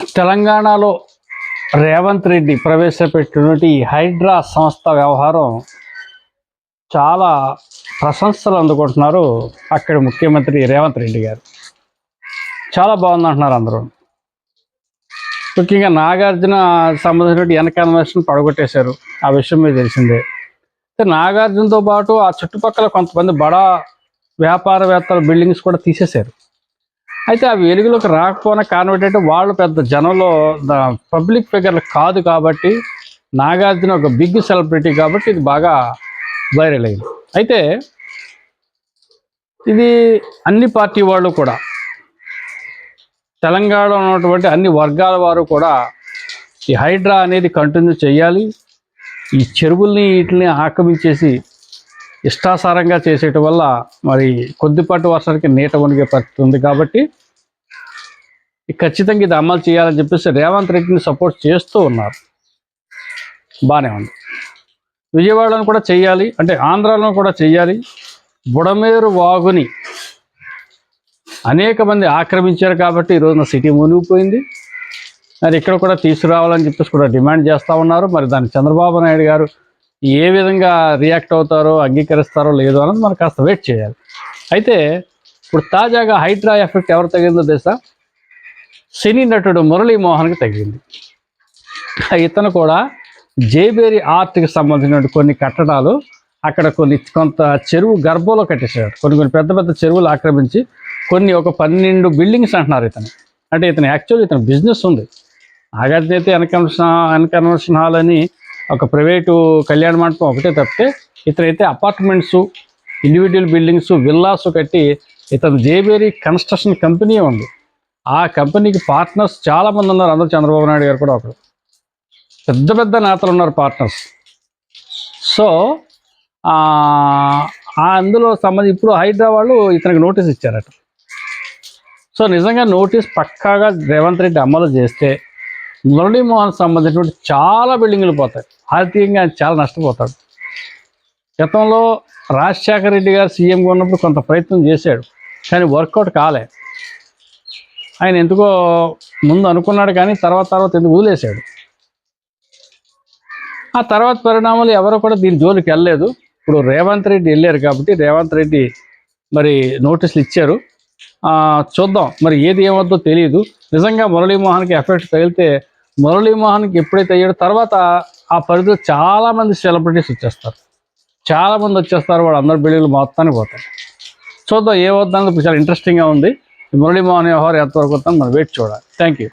తెలంగాణలో రేవంత్ రెడ్డి ప్రవేశపెట్టినటువంటి హైడ్రా సంస్థ వ్యవహారం చాలా ప్రశంసలు అందుకుంటున్నారు అక్కడి ముఖ్యమంత్రి రేవంత్ రెడ్డి గారు. చాలా బాగుంది అంటున్నారు అందరూ. ముఖ్యంగా నాగార్జున సంబంధించిన వెనక ఇన్వెస్ట్ని పడగొట్టేశారు. ఆ విషయం మీద తెలిసిందే. అయితే నాగార్జునతో పాటు ఆ చుట్టుపక్కల కొంతమంది బడా వ్యాపారవేత్తల బిల్డింగ్స్ కూడా తీసేశారు. అయితే ఆ వెలుగులోకి రాకపోయిన కారణం ఏంటంటే వాళ్ళు పెద్ద జనంలో పబ్లిక్ ఫిగర్లు కాదు కాబట్టి నాగార్జున ఒక బిగ్ సెలబ్రిటీ కాబట్టి ఇది బాగా వైరల్ అయింది. అయితే ఇది అన్ని పార్టీ వాళ్ళు కూడా తెలంగాణలో ఉన్నటువంటి అన్ని వర్గాల వారు కూడా ఈ హైడ్రా అనేది కంటిన్యూ చేయాలి. ఈ చెరువుల్ని వీటిని ఆక్రమించేసి ఇష్టాసారంగా చేసేయటం వల్ల మరి కొద్దిపాటి వర్షానికి నీట వణిగే పరిస్థితి ఉంది కాబట్టి ఖచ్చితంగా ఇది అమలు చేయాలని చెప్పేసి రేవంత్ రెడ్డిని సపోర్ట్ చేస్తూ ఉన్నారు. బాగానే ఉంది. విజయవాడలో కూడా చేయాలి. అంటే ఆంధ్రాలో కూడా చేయాలి. బుడమేరు వాగుని అనేక మంది ఆక్రమించారు కాబట్టి ఈ రోజున సిటీ మునిగిపోయింది. మరి ఇక్కడ కూడా తీసుకురావాలని చెప్పేసి కూడా డిమాండ్ చేస్తూ ఉన్నారు. మరి దాన్ని చంద్రబాబు నాయుడు గారు ఏ విధంగా రియాక్ట్ అవుతారో అంగీకరిస్తారో లేదో అన్నది మనం కాస్త వెయిట్ చేయాలి అయితే ఇప్పుడు తాజాగా హైడ్రా ఎఫెక్ట్ ఎవరు తగిలిందో తెలుసా సినీ నటుడు మురళీమోహన్కి తగిలింది ఇతను కూడా జేబేరి ఆర్ట్కి సంబంధించిన కొన్ని కట్టడాలు అక్కడ కొన్ని కొంత చెరువు గర్భంలో కట్టేశాడు కొన్ని కొన్ని పెద్ద పెద్ద చెరువులు ఆక్రమించి కొన్ని ఒక పన్నెండు బిల్డింగ్స్ అంటున్నారు ఇతను అంటే ఇతను యాక్చువల్లీ ఇతను బిజినెస్ ఉంది నాగార్జున అయితే వెనకన్వెన్షన్ వెనకన్వెన్షన్ హాల్ అని ఒక ప్రైవేటు కళ్యాణ మండపం ఒకటే తప్పితే ఇతనైతే అపార్ట్మెంట్స్ ఇండివిజువల్ బిల్డింగ్స్ విల్లాస్ కట్టి ఇతను జేబేరి కన్స్ట్రక్షన్ కంపెనీ ఉంది. ఆ కంపెనీకి పార్ట్నర్స్ చాలా మంది ఉన్నారు. అందరూ చంద్రబాబు నాయుడు గారు కూడా ఒకరు. పెద్ద పెద్ద నేతలు ఉన్నారు పార్ట్నర్స్ సో అందులో సంబంధించి ఇప్పుడు హైదరాబాద్లో ఇతనికి నోటీస్ ఇచ్చారట. సో నిజంగా నోటీస్ పక్కాగా రేవంత్ రెడ్డి అమలు చేస్తే మురళీమోహన్ సంబంధించినటువంటి చాలా బిల్డింగ్లు పోతాయి. ఆర్థికంగా ఆయన చాలా నష్టపోతాడు. గతంలో రాజశేఖర రెడ్డి గారు సీఎంగా ఉన్నప్పుడు కొంత ప్రయత్నం చేశాడు కానీ వర్కౌట్ కాలే. ఆయన ఎందుకో ముందు అనుకున్నాడు కానీ తర్వాత తర్వాత ఎందుకు వదిలేశాడు. ఆ తర్వాత పరిణామాలు ఎవరు కూడా దీని జోలికి వెళ్ళలేదు. ఇప్పుడు రేవంత్ రెడ్డి వెళ్ళారు కాబట్టి రేవంత్ రెడ్డి మరి నోటీసులు ఇచ్చారు. చూద్దాం మరి ఏది ఏమవుద్దో తెలియదు. నిజంగా మురళీమోహన్కి ఎఫెక్ట్ తగిలితే మురళీమోహన్కి ఎప్పుడైతే అయ్యాడో తర్వాత ఆ పరిధిలో చాలామంది సెలబ్రిటీస్ వచ్చేస్తారు. చాలామంది వచ్చేస్తారు వాళ్ళు అందరు బిల్డింగ్లు మొత్తానికి పోతారు చూద్దాం ఏ వద్దాం చాలా ఇంట్రెస్టింగ్గా ఉంది. మురళీ మోహన్ వ్యవహారం ఎంతవరకు వస్తుందో మనం వెయిట్ చూడాలి. Thank you